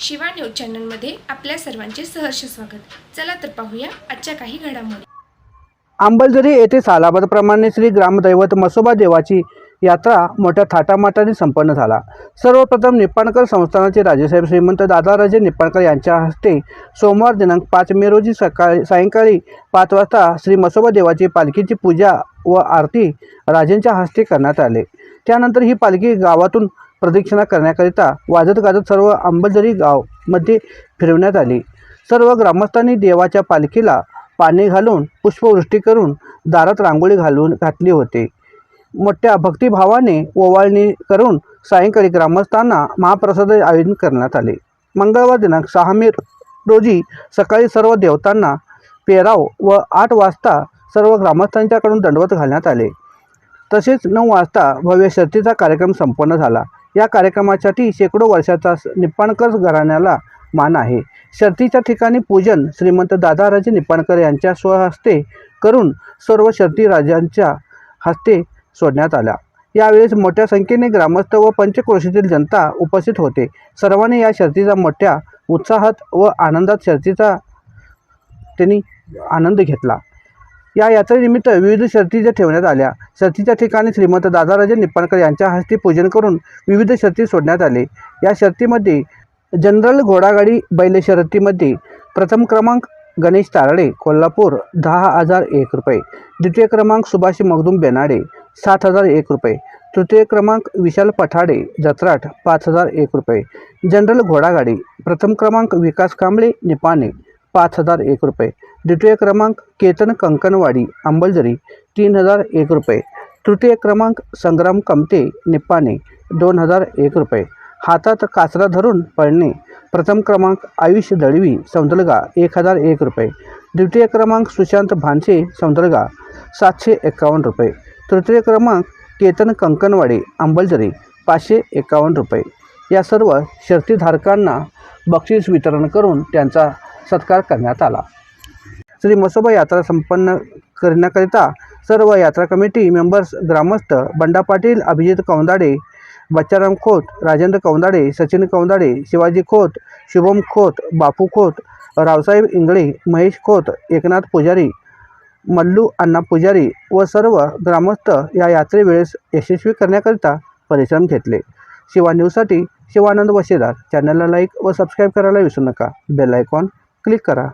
Shiva news चॅनलमध्ये आपल्या सर्वांचे सहर्ष स्वागत. चला तर पाहूया आजच्या काही घडामोडी. अंबलझरी येथे सालाबादप्रमाणे श्री ग्रामदैवत मसोबा देवाची यात्रा मोठ्या थाटामाटाने संपन्न झाला. सर्वप्रथम निप्पाणकर संस्थानाचे राजेसाहेब श्रीमंत दादाराजे निप्पाणकर यांच्या हस्ते सोमवार दिनांक पाच मे रोजी सकाळी सायंकाळी पाच वाजता श्री मसोबा देवाची पालखीची पूजा व आरती राजेंच्या हस्ते करण्यात आले. त्यानंतर ही पालखी गावातून प्रदक्षिणा करण्याकरिता वाजत गाजत सर्व अंबलझरी गावमध्ये फिरवण्यात आली. सर्व ग्रामस्थांनी देवाच्या पालखीला पाणी घालून पुष्पवृष्टी करून दारात रांगोळी घालून घातली होते. मोठ्या भक्तिभावाने ओवाळणी करून सायंकाळी ग्रामस्थांना महाप्रसाद आयोजन करण्यात आले. मंगळवार दिनांक सहा मे रोजी सकाळी सर्व देवतांना पेराव व आठ वाजता सर्व ग्रामस्थांच्याकडून दंडवत घालण्यात आले. तसेच नऊ वाजता भव्य शर्तीचा कार्यक्रम संपन्न झाला. या कार्यक्रमासाठी शेकडो वर्षाचा निप्पाणकर घराण्याला मान आहे. शर्तीच्या ठिकाणी पूजन श्रीमंत दादाराजे निप्पाणकर यांच्या स्वहस्ते करून सर्व शर्ती राजांच्या हस्ते सोडण्यात आल्या यावेळेस मोठ्या संख्येने ग्रामस्थ व पंचक्रोशीतील जनता उपस्थित होते. सर्वांनी या शर्तीचा मोठ्या उत्साहात व आनंदात शर्तीचा त्यांनी आनंद घेतला. या यात्रेनिमित्त विविध शर्ती ठेवण्यात आल्या. शर्तीच्या ठिकाणी श्रीमंत दादाराजे निप्पाणकर यांच्या हस्ते पूजन करून विविध शर्ती सोडण्यात आले. या शर्तीमध्ये जनरल घोडागाडी बैल शर्तीमध्ये प्रथम क्रमांक गणेश तारडे कोल्हापूर दहा हजार एक रुपये. द्वितीय क्रमांक सुभाष मगदूम बेनाडे सात हजार एक रुपये. तृतीय क्रमांक विशाल पठाडे जत्राट पाच हजार एक रुपये. जनरल घोडागाडी प्रथम क्रमांक विकास कांबळे निपाणे पाच हजार एक रुपये. द्वितीय क्रमांक केतन कंकणवाडी अंबलझरी तीन हजार एक रुपये. तृतीय क्रमांक संग्राम कमते निप्पाने दोन हजार एक रुपये. हातात काचरा धरून पळणे. प्रथम क्रमांक आयुष दळवी सौंदलगा एक हजार एक रुपये. द्वितीय क्रमांक सुशांत भानसे सौंदलगा सातशे एकावन्न रुपये. तृतीय क्रमांक केतन कंकणवाडी अंबलझरी पाचशे एकावन्न रुपये. या सर्व शर्तीधारकांना बक्षीस वितरण करून त्यांचा सत्कार करण्यात आला. श्री मसोबा यात्रा संपन्न करण्याकरिता सर्व यात्रा कमिटी मेंबर्स ग्रामस्थ बंडा पाटील अभिजित कौंदाडे बच्चाराम खोत राजेंद्र कौंदाडे सचिन कौंदाडे शिवाजी खोत शुभम खोत बापू खोत रावसाहेब इंगळे महेश खोत एकनाथ पुजारी मल्लू अण्णा पुजारी व सर्व ग्रामस्थ या यात्रेवेळेस यशस्वी करण्याकरिता परिश्रम घेतले. शिवा न्यूजसाठी शिवानंद वशेदार. चॅनलला लाईक व सबस्क्राईब करायला विसरू नका. बेल आयकॉन क्लिक करा.